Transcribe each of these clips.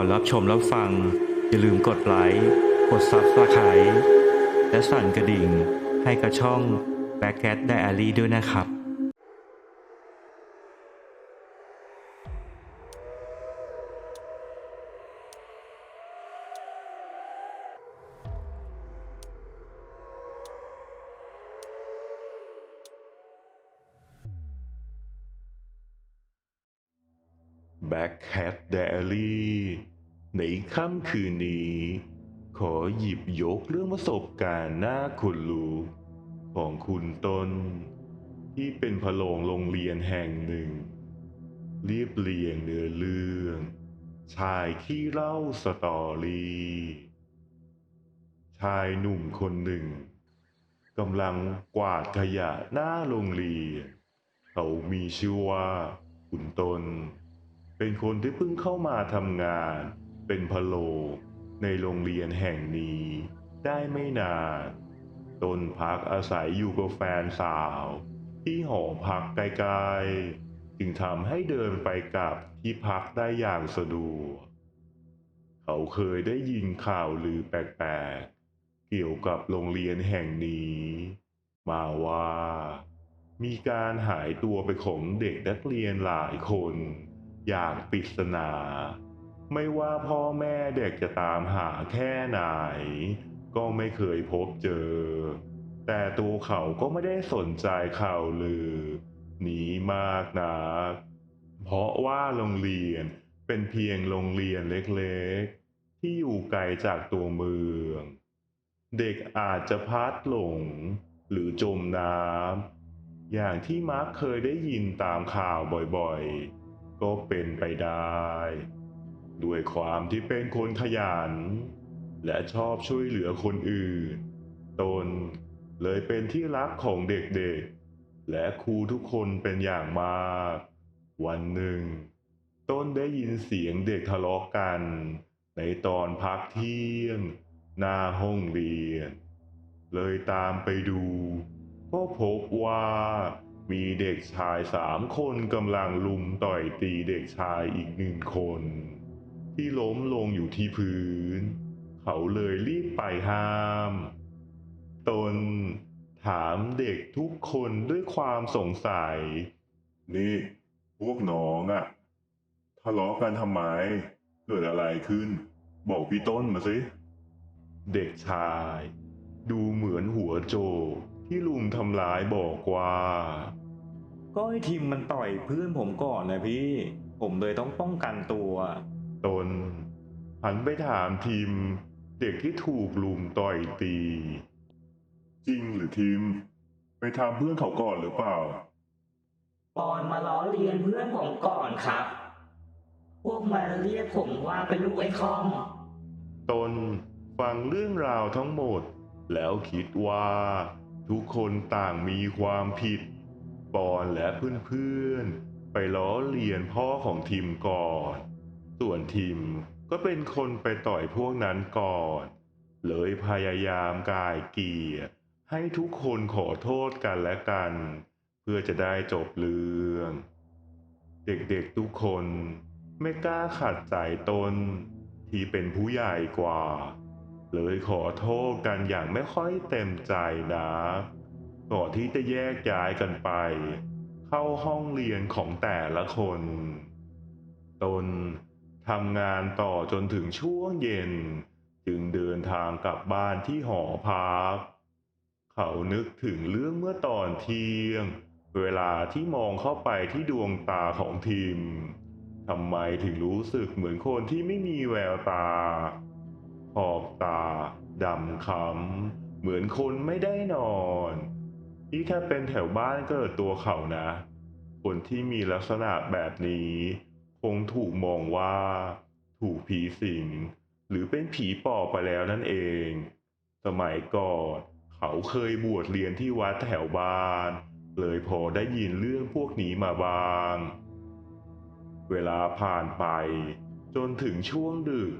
ก่อนรับชมรับฟัง อย่าลืมกดไลค์กด Subscribe และสั่นกระดิ่งให้กับช่อง b a c k c a t Diary ด้วยนะครับ Black Cat Diary ในค่ำคืนนี้ ขอหยิบยกเรื่องประสบการณ์น่าขนลุกของคุณต้น ที่เป็นพะโลงโรงเรียนแห่งหนึ่ง เรียบเรียงเนื้อเรื่อง ชายขี้เล่าสตอรี่ ชายหนุ่มคนหนึ่งกำลังกวาดขยะหน้าโรงเรียนเขามีชื่อว่า คุณตน เป็นคนที่เพิ่งเข้ามาทำงาน เป็นพะโลในโรงเรียนแห่งนี้ ได้ไม่นานตนพักอาศัยอยู่กับแฟนสาว ที่หอพักไกลๆ จึงทำให้เดินไปกลับที่พักได้อย่างสะดวก เขาเคยได้ยินข่าวลือแปลกๆ เกี่ยวกับโรงเรียนแห่งนี้ มาว่า มีการหายตัวไปของเด็กนักเรียนหลายคน อย่างปริศนา ไม่ว่าพ่อแม่เด็กจะตามหาแค่ไหน ก็ไม่เคยพบเจอ แต่ตัวเขาก็ไม่ได้สนใจข่าวลือ นี้มากนัก เพราะว่าโรงเรียนเป็นเพียงโรงเรียนเล็กๆ ที่อยู่ไกลจากตัวเมือง เด็กอาจจะพัดหลง หรือจมน้ำอย่างที่มาร์คเคยได้ยินตามข่าวบ่อยๆ ก็เป็นไปได้ ด้วยความที่เป็นคนขยัน และชอบช่วยเหลือคนอื่น ตนเลยเป็นที่รักของเด็กๆ และครูทุกคนเป็นอย่างมาก วันหนึ่ง ต้นได้ยินเสียงเด็กทะเลาะกัน ในตอนพักเที่ยง หน้าห้องเรียน เลยตามไปดู ก็พบว่า มีเด็กชายสามคนกำลังลุมต่อยตีเด็กชายอีกหนึ่งคน ที่ล้มลงอยู่ที่พื้น เขาเลยรีบไปห้าม ตนถามเด็กทุกคนด้วยความสงสัย นี่ พวกน้องอะทะเลาะกันทำไม เกิดอะไรขึ้น บอกพี่ต้นมาสิ เด็กชาย ดูเหมือนหัวโจก ที่ลุงทำร้ายบอกว่า ก็ไอทีมมันต่อยเพื่อนผมก่อนนะพี่ ผมเลยต้องป้องกันตัว ตนหันไปถามทีมเด็กที่ถูกลุมต่อยตี จริงหรือทีมไปทำเพื่อนเขาก่อนหรือเปล่า ปอนมาล้อเลียนเพื่อนผมก่อนครับ พวกมันเรียกผมว่าเป็นลูกไอ้คอม ตนฟังเรื่องราวทั้งหมด แล้วคิดว่า ทุกคนต่างมีความผิด ปอนและเพื่อนๆ ไปล้อเลียนพ่อของทีมก่อน ส่วนทีมก็เป็นคนไปต่อยพวกนั้นก่อน เลยพยายามกายเกียร์ให้ทุกคนขอโทษกันและกัน เพื่อจะได้จบเรื่อง เด็กๆทุกคนไม่กล้าขัดใจตนที่เป็นผู้ใหญ่กว่า เลยขอโทษกันอย่างไม่ค่อยเต็มใจนะก่อนที่จะแยกย้ายกันไป เข้าห้องเรียนของแต่ละคน ตนทำงานต่อจนถึงช่วงเย็น จึงเดินทางกลับบ้านที่หอพัก เขานึกถึงเรื่องเมื่อตอนเที่ยง เวลาที่มองเข้าไปที่ดวงตาของทีมทำไมถึงรู้สึกเหมือนคนที่ไม่มีแววตา ขอบตาดำคำเหมือนคนไม่ได้นอนที่ถ้าเป็นแถวบ้านเกิดตัวเขานะ คนที่มีลักษณะแบบนี้ คงถูกมองว่า ถูกผีสิงหรือเป็นผีปอบไปแล้วนั่นเอง สมัยก่อนเขาเคยบวชเรียนที่วัดแถวบ้าน เลยพอได้ยินเรื่องพวกนี้มาบ้าง เวลาผ่านไป จนถึงช่วงดึก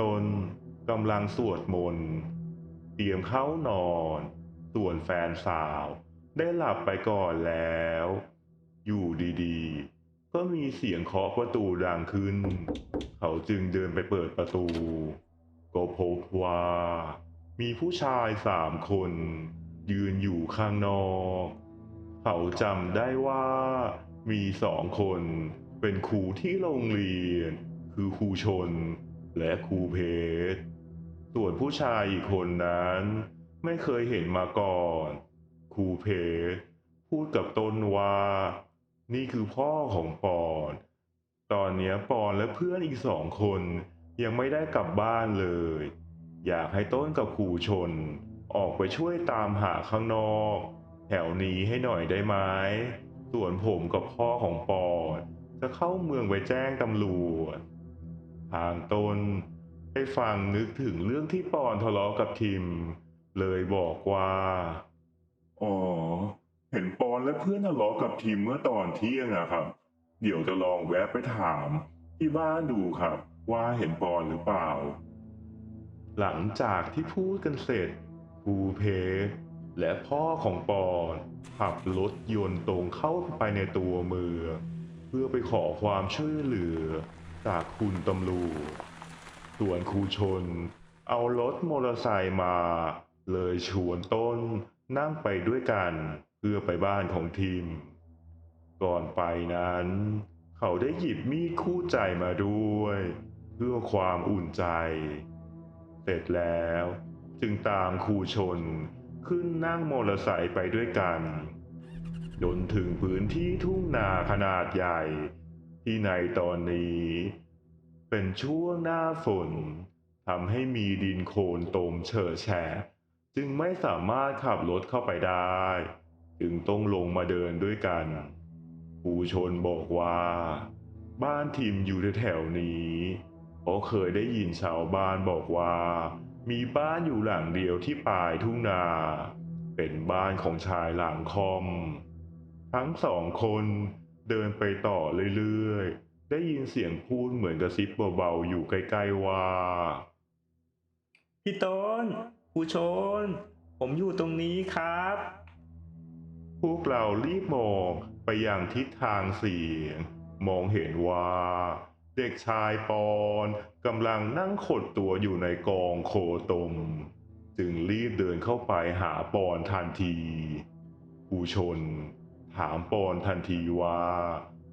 ตนกำลังสวดมนต์เตรียมเข้านอน ส่วนแฟนสาวได้หลับไปก่อนแล้ว อยู่ดีๆ ก็มีเสียงเคาะประตูดังขึ้น เขาจึงเดินไปเปิดประตู ก็พบว่ามีผู้ชายสามคน ยืนอยู่ข้างนอก เขาจำได้ว่ามีสองคนเป็นครูที่โรงเรียน คือครูชน และครูเพชรส่วนผู้ชายอีกคนนั้นไม่เคยเห็นมาก่อนครูเพชรพูดกับต้นว่า นี่คือพ่อของปอนตอนนี้ปอนและเพื่อนอีกสองคนยังไม่ได้กลับบ้านเลย อยากให้ต้นกับครูชน ออกไปช่วยตามหาข้างนอก แถวนี้ให้หน่อยได้ไหมส่วนผมกับพ่อของปอนจะเข้าเมืองไปแจ้งตำรวจ ทางต้นได้ฟังนึกถึงเรื่องที่ปอนทะเลาะกับทิม เลยบอกว่า อ๋อ เห็นปอนและเพื่อนทะเลาะกับทิมเมื่อตอนเที่ยงอะครับ เดี๋ยวจะลองแวะไปถาม ที่บ้านดูครับ ว่าเห็นปอนหรือเปล่า หลังจากที่พูดกันเสร็จครูเพชรและพ่อของปอนขับรถยนต์ตรงเข้าไปในตัวเมืองเพื่อไปขอความช่วยเหลือ จากคุณตำรวจส่วนครูชน เอารถมอเตอร์ไซค์มา เลยชวนต้นนั่งไปด้วยกัน เพื่อไปบ้านของทีม ก่อนไปนั้น เขาได้หยิบมีดคู่ใจมาด้วย เพื่อความอุ่นใจ เสร็จแล้วจึงตามครูชนขึ้นนั่งมอเตอร์ไซค์ไปด้วยกัน จนถึงพื้นที่ทุ่งนาขนาดใหญ่ ที่ในตอนนี้ เป็นช่วงหน้าฝนทำให้มีดินโคลนตมเฉอะแฉะจึงไม่สามารถขับรถเข้าไปได้ จึงต้องลงมาเดินด้วยกัน ผู้ชนบอกว่า บ้านทิมอยู่แถวๆนี้เพราะเคยได้ยินชาวบ้านบอกว่า มีบ้านอยู่หลังเดียวที่ปลายทุ่งนา เป็นบ้านของชายหลังคอม ทั้งสองคน เดินไปต่อเรื่อยๆ ได้ยินเสียงพูดเหมือนกระซิบเบาๆ อยู่ใกล้ๆว่า พี่ต้นครูชน ผมอยู่ตรงนี้ครับ พวกเรารีบมองไปยังทิศทางเสียง มองเห็นว่า เด็กชายปอนกำลังนั่งขดตัวอยู่ในกองโคตม จึงรีบเดินเข้าไปหาปอนทันที ผู้ชน ถามปอนทันทีว่า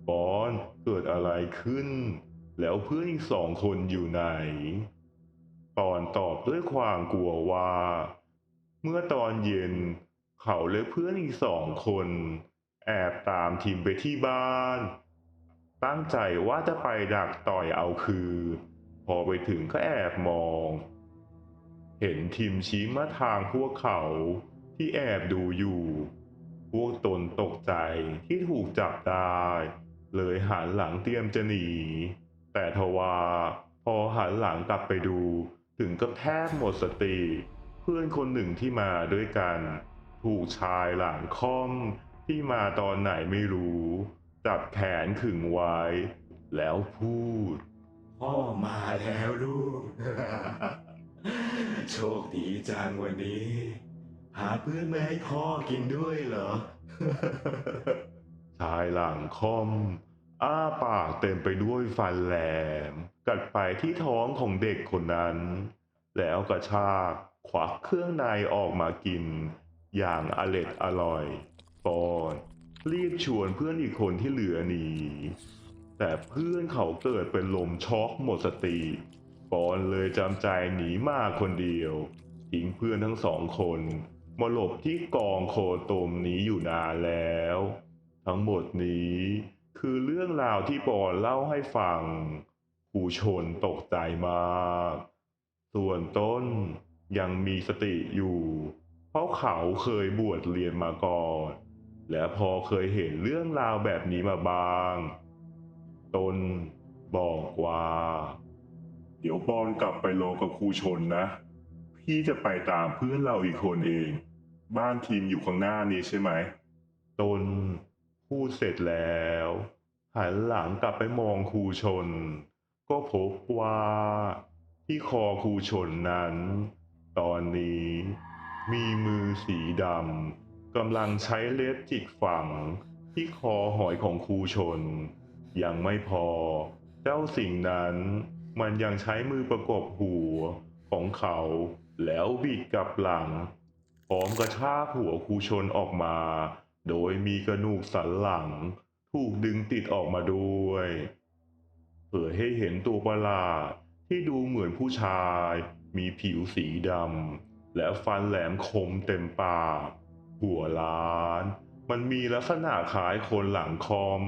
ปอนเกิดอะไรขึ้น แล้วเพื่อนอีกสองคนอยู่ไหน ปอนตอบด้วยความกลัวว่า เมื่อตอนเย็น เขาและเพื่อนอีกสองคน แอบตามทีมไปที่บ้าน ตั้งใจว่าจะไปดักต่อยเอาคืนพอไปถึงก็แอบมอง เห็นทีมชี้มาทางพวกเขาที่แอบดูอยู่ วกตนตกใจที่ถูกจับได้ เลยหันหลังเตรียมจะหนี แต่ทว่าพอหันหลังกลับไปดู ถึงกับแทบหมดสติ เพื่อนคนหนึ่งที่มาด้วยกัน ถูกชายหลังค่อมที่มาตอนไหนไม่รู้ จับแขนขึงไว้ แล้วพูด พ่อมาแล้วลูก โชคดีจังวันนี้ หาเพื่อนมาให้พ่อกินด้วยเหรอ ชายหลังคอม อ้าปากเต็มไปด้วยฟันแหลม กัดไปที่ท้องของเด็กคนนั้น แล้วกระชากควักเครื่องในออกมากิน อย่างอร็ดอร่อยปอนรีบชวนเพื่อนอีกคนที่เหลือหนีแต่เพื่อนเขาเกิดเป็นลมช็อกหมดสติปอนเลยจำใจหนีมาคนเดียวทิ้งเพื่อนทั้งสองคน มาหลบที่กองโคตมนี้อยู่นานแล้ว ทั้งหมดนี้คือเรื่องราวที่ปอนเล่าให้ฟังผู้ชนตกใจมาก ส่วนต้นยังมีสติอยู่ เพราะเขาเคยบวชเรียนมาก่อน และพอเคยเห็นเรื่องราวแบบนี้มาบ้าง ตนบอกว่า เดี๋ยวปอนกลับไปรอกับครูชนนะ พี่จะไปตามเพื่อนเราอีกคนเอง บ้านทีมอยู่ข้างหน้านี้ใช่ไหมตนพูดเสร็จแล้ว หันหลังกลับไปมองครูชน ก็พบว่าที่คอครูชนนั้น ตอนนี้มีมือสีดำกำลังใช้เล็บจิกฝัง ที่คอหอยของครูชน ยังไม่พอ เจ้าสิ่งนั้นมันยังใช้มือประกบหัวของเขาแล้วบิดกลับหลัง พร้อมกระชากหัวครูชนออกมา โดยมีกระดูกสันหลัง ถูกดึงติดออกมาด้วยเผยให้เห็นตัวประหลาดที่ดูเหมือนผู้ชาย มีผิวสีดำและฟันแหลมคมเต็มปาก หัวล้าน มันมีลักษณะคล้ายคนหลังคอม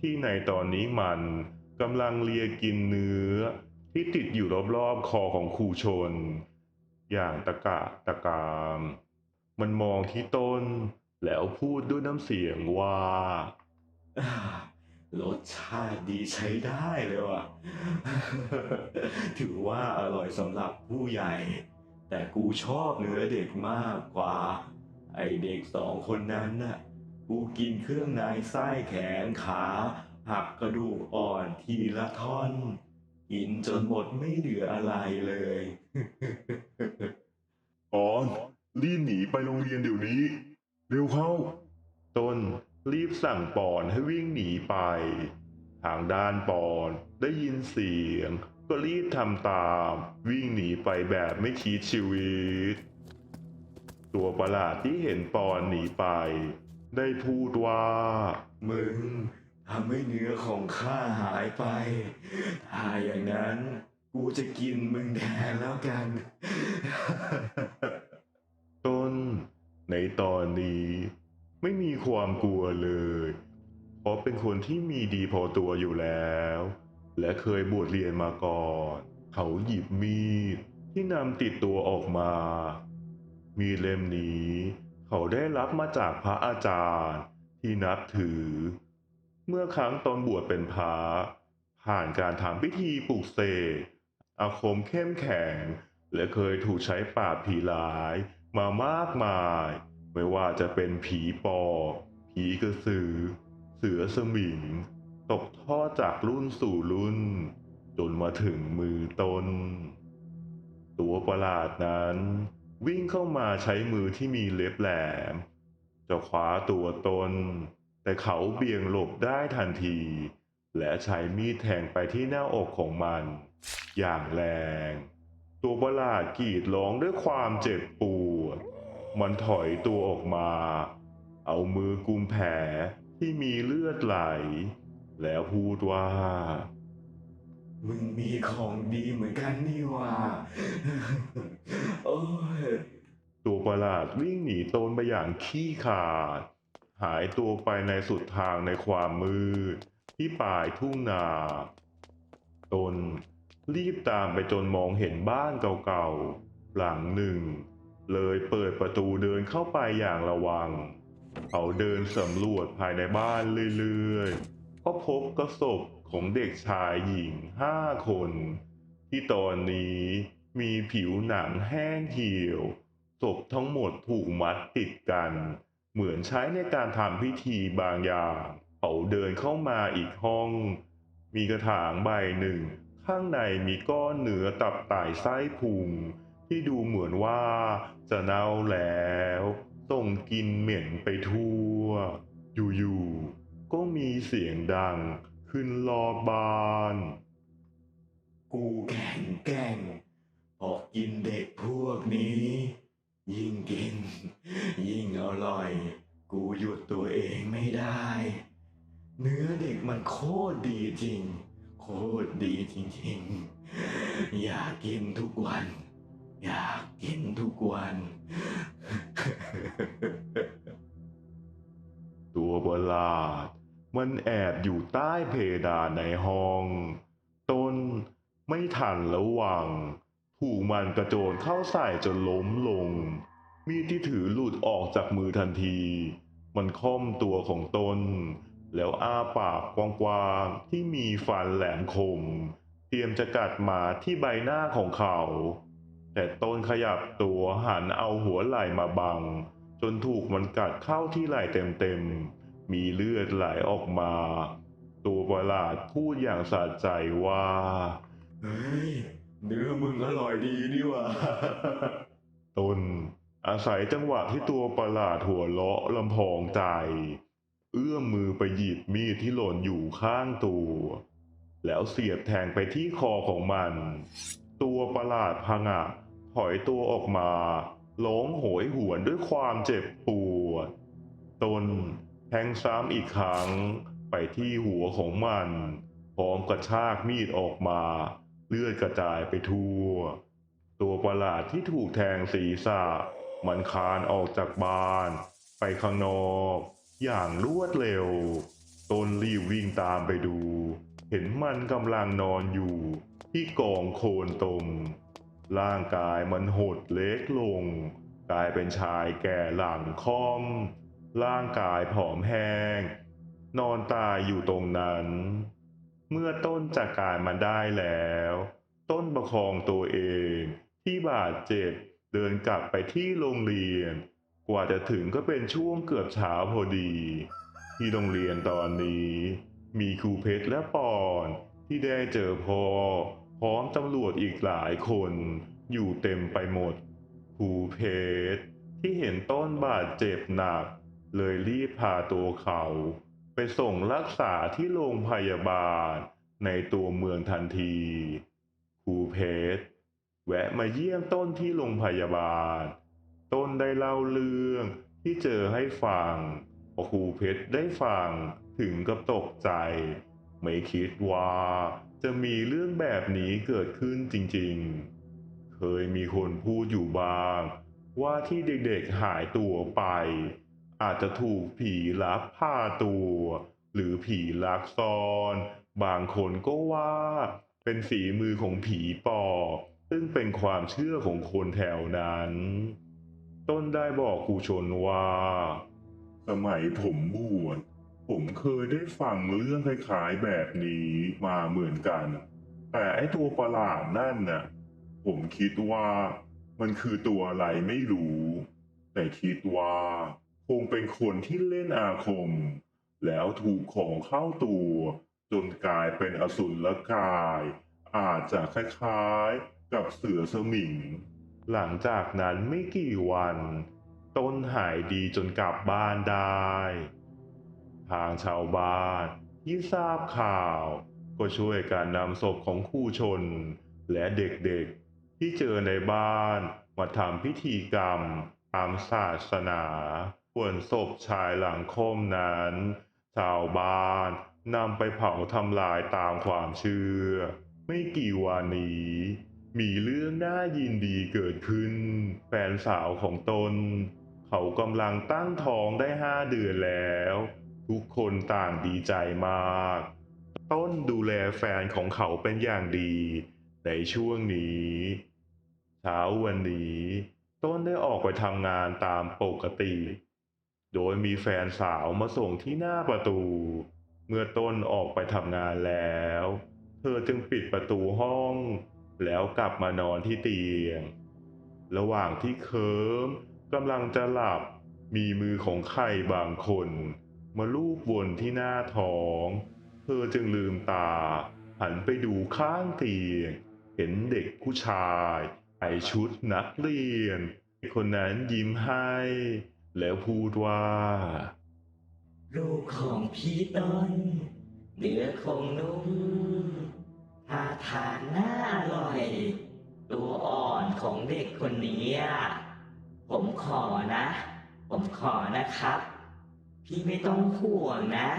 ที่ในตอนนี้มันกำลังเลียกินเนื้อ ที่ติดอยู่รอบๆคอของครูชน อย่างตะกะตะกาม มันมองที่ต้น แล้วพูดด้วยน้ำเสียงว่า รสชาติดีใช้ได้เลยว่ะ ถือว่าอร่อยสำหรับผู้ใหญ่ แต่กูชอบเนื้อเด็กมากกว่า ไอเด็กสองคนนั้นน่ะ กูกินเครื่องในไส้แขนขาหักกระดูกอ่อนทีละท่อน กินจนหมดไม่เหลืออะไรเลย ปอน รีบหนีไปโรงเรียนเดี๋ยวนี้ เร็วเข้าต้นรีบสั่งปอนให้วิ่งหนีไป ทางด้านปอนได้ยินเสียง ก็รีบทำตาม วิ่งหนีไปแบบไม่คิดชีวิต ตัวประหลาดที่เห็นปอนหนีไป ได้พูดว่า มึงทำให้เนื้อของข้าหายไป ถ้าอย่างนั้น กูจะกินมึงแทนแล้วกันต้น ในตอนนี้ไม่มีความกลัวเลย เพราะเป็นคนที่มีดีพอตัวอยู่แล้ว และเคยบวชเรียนมาก่อน เขาหยิบมีดที่นำติดตัวออกมา มีดเล่มนี้ เขาได้รับมาจากพระอาจารย์ที่นับถือ เมื่อครั้งตอนบวชเป็นพระผ่านการทำพิธีปลุกเสกอาคมเข้มแข็ง และเคยถูกใช้ปราบผีร้าย มามากมาย ไม่ว่าจะเป็นผีปอบผีกระสือ เสือสมิง ตกทอดจากรุ่นสู่รุ่น จนมาถึงมือตน ตัวประหลาดนั้น วิ่งเข้ามาใช้มือที่มีเล็บแหลม จะคว้าตัวตน แต่เขาเบี่ยงหลบได้ทันที และใช้มีดแทงไปที่หน้าอกของมัน อย่างแรง ตัวประหลาดกรีดร้องด้วยความเจ็บปวด มันถอยตัวออกมา เอามือกุมแผลที่มีเลือดไหล แล้วพูดว่า มึงมีของดีเหมือนกันนี่ว่าโอ้ยตัวประหลาดวิ่งหนีโตนไปอย่างขี้ขาด หายตัวไปในสุดทางในความมืดที่ปลายทุ่งนา ตน รีบตามไปจนมองเห็นบ้านเก่าๆ หลังหนึ่ง เลยเปิดประตูเดินเข้าไปอย่างระวัง เขาเดินสำรวจภายในบ้านเรื่อยๆ ก็พบกระศพของเด็กชายหญิงห้าคน ที่ตอนนี้มีผิวหนังแห้งเหี่ยว ศพทั้งหมดถูกมัดติดกัน เหมือนใช้ในการทำพิธีบางอย่าง เขาเดินเข้ามาอีกห้อง มีกระถางใบหนึ่ง ข้างในมีก้อนเนื้อตับไตไส้พุงที่ดูเหมือนว่าจะเน่าแล้วส่งกลินเหม็นไปทั่ว อยู่ๆก็มีเสียงดังขึ้นรอบบ้าน กูแข่งแกล้งพอกินเด็กพวกนี้ ยิ่งกิน ยิ่งอร่อย กูหยุดตัวเองไม่ได้ เนื้อเด็กมันโคตรดีจริง โคตรดีจริงๆ อยากกินทุกวัน อยากกินทุกวัน ตัวประหลาด มันแอบอยู่ใต้เพดานในห้องต้นไม่ทันระวัง ถูกมันกระโจนเข้าใส่จนล้มลง มีดที่ถือหลุดออกจากมือทันที มันค่อมตัวของตน แล้วอ้าปากกว้างๆที่มีฟันแหลมคม เตรียมจะกัดมาที่ใบหน้าของเขา แต่ต้นขยับตัวหันเอาหัวไหล่มาบัง จนถูกมันกัดเข้าที่ไหล่เต็มๆ มีเลือดไหลออกมา ตัวประหลาดพูดอย่างสะใจว่าเฮ้ยเนื้อมึงอร่อยดีนี่หว่าตนอาศัยจังหวะที่ตัวประหลาดหัวเราะลำพองใจ เอื้อมมือไปหยิบมีดที่หล่นอยู่ข้างตัว แล้วเสียบแทงไปที่คอของมัน ตัวประหลาดพังะถอยตัวออกมาร้องโหยหวนด้วยความเจ็บปวด ตนแทงซ้ำอีกครั้งไปที่หัวของมันพร้อมกระชากมีดออกมา เลือดกระจายไปทั่ว ตัวประหลาดที่ถูกแทงศีรษะ มันคานออกจากบ้าน ไปข้างนอก อย่างรวดเร็ว ตนรีบวิ่งตามไปดู เห็นมันกำลังนอนอยู่ ที่กองโคลนตม ร่างกายมันหดเล็กลง กลายเป็นชายแก่หลังค่อม ร่างกายผอมแห้ง นอนตายอยู่ตรงนั้น เมื่อต้นจัดการมันได้แล้ว ต้นประคองตัวเองที่บาดเจ็บเดินกลับไปที่โรงเรียน กว่าจะถึงก็เป็นช่วงเกือบเช้าพอดี ที่โรงเรียนตอนนี้ มีครูเพชรและปอนที่ได้เจอพ่อพร้อมตำรวจอีกหลายคน อยู่เต็มไปหมดครูเพชรที่เห็นต้นบาดเจ็บหนัก เลยรีบพาตัวเขา ไปส่งรักษาที่โรงพยาบาล ในตัวเมืองทันทีครูเพชรแวะมาเยี่ยมต้นที่โรงพยาบาล ต้นได้เล่าเรื่องที่เจอให้ฟังพอครูเพชรได้ฟังถึงกับตกใจ ไม่คิดว่า จะมีเรื่องแบบนี้เกิดขึ้นจริงๆ เคยมีคนพูดอยู่บ้าง ว่าที่เด็กๆหายตัวไป อาจจะถูกผีลักพาตัว หรือผีลักซ่อน บางคนก็ว่า เป็นฝีมือของผีปอบซึ่งเป็นความเชื่อของคนแถวนั้น ต้นได้บอกครูชนว่า สมัยผมบวชผมเคยได้ฟังเรื่องคล้ายๆแบบนี้มาเหมือนกัน แต่ไอ้ตัวประหลาดนั่นน่ะ ผมคิดว่ามันคือตัวอะไรไม่รู้ แต่คิดว่าคงเป็นคนที่เล่นอาคม แล้วถูกของเข้าตัว จนกลายเป็นอสุรกาย อาจจะคล้ายๆ กับเสือสมิง หลังจากนั้นไม่กี่วัน ต้นหายดีจนกลับบ้านได้ ทางชาวบ้านที่ทราบข่าว ก็ช่วยการนำศพของครูชน และเด็กๆที่เจอในบ้านมาทำพิธีกรรมตามศาสนาส่วนศพชายหลังคมนั้น ชาวบ้านนำไปเผาทำลายตามความเชื่อ ไม่กี่วันนี้ มีเรื่องน่ายินดีเกิดขึ้น แฟนสาวของตน เขากำลังตั้งท้องได้ห้าเดือนแล้ว ทุกคนต่างดีใจมาก ต้นดูแลแฟนของเขาเป็นอย่างดี ในช่วงนี้เช้าวันนี้ ต้นได้ออกไปทำงานตามปกติ โดยมีแฟนสาวมาส่งที่หน้าประตู เมื่อต้นออกไปทำงานแล้ว เธอจึงปิดประตูห้อง แล้วกลับมานอนที่เตียง ระหว่างที่เคิมกำลังจะหลับ มีมือของใครบางคน มาลูบวนที่หน้าท้อง เธอจึงลืมตา หันไปดูข้างเตียง เห็นเด็กผู้ชายใส่ชุดนักเรียน คนนั้นยิ้มให้ แล้วพูดว่า ลูกของพี่ต้นเนื้อคงนุ่มาทางน่าอร่อย ตัวอ่อนของเด็กคนนี้อะผมขอนะ ผมขอนะครับ พี่ไม่ต้องห่วงนะ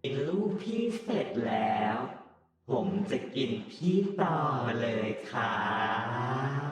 เป็นลูกพี่เสร็จแล้ว ผมจะกินพี่ต่อเลยครับ